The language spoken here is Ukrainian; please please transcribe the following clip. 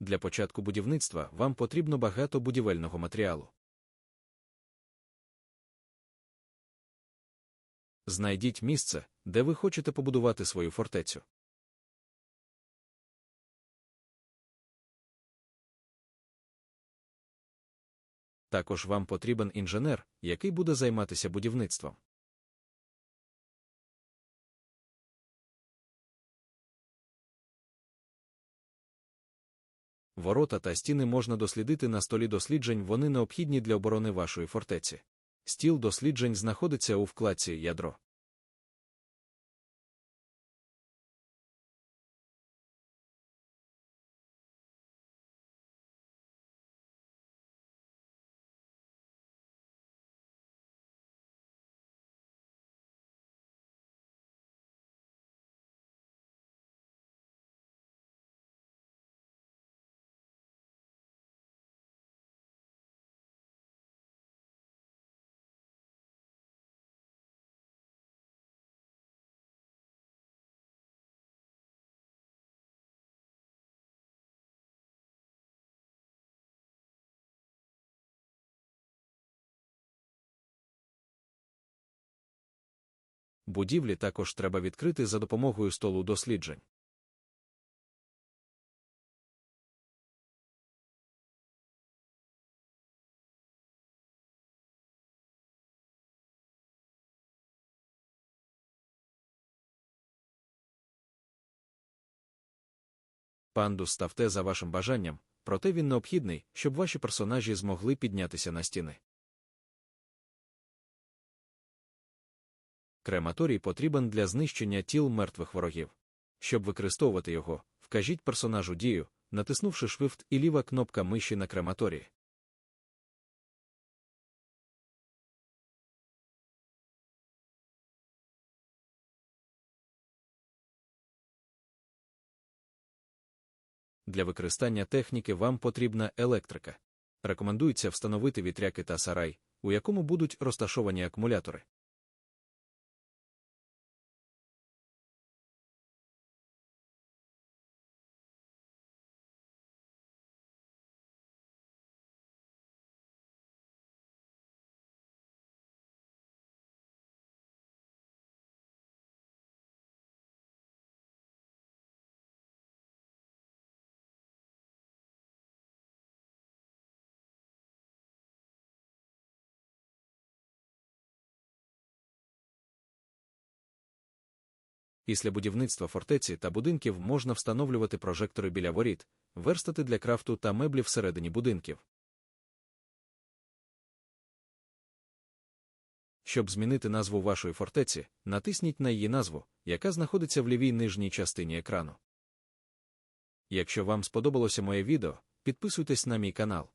Для початку будівництва вам потрібно багато будівельного матеріалу. Знайдіть місце, де ви хочете побудувати свою фортецю. Також вам потрібен інженер, який буде займатися будівництвом. Ворота та стіни можна дослідити на столі досліджень, вони необхідні для оборони вашої фортеці. Стіл досліджень знаходиться у вкладці Ядро. Будівлі також треба відкрити за допомогою столу досліджень. Пандус ставте за вашим бажанням, проте він необхідний, щоб ваші персонажі змогли піднятися на стіни. Крематорій потрібен для знищення тіл мертвих ворогів. Щоб використовувати його, вкажіть персонажу дію, натиснувши Shift і ліва кнопка миші на крематорії. Для використання техніки вам потрібна електрика. Рекомендується встановити вітряки та сарай, у якому будуть розташовані акумулятори. Після будівництва фортеці та будинків можна встановлювати прожектори біля воріт, верстати для крафту та меблі всередині будинків. Щоб змінити назву вашої фортеці, натисніть на її назву, яка знаходиться в лівій нижній частині екрану. Якщо вам сподобалося моє відео, підписуйтесь на мій канал.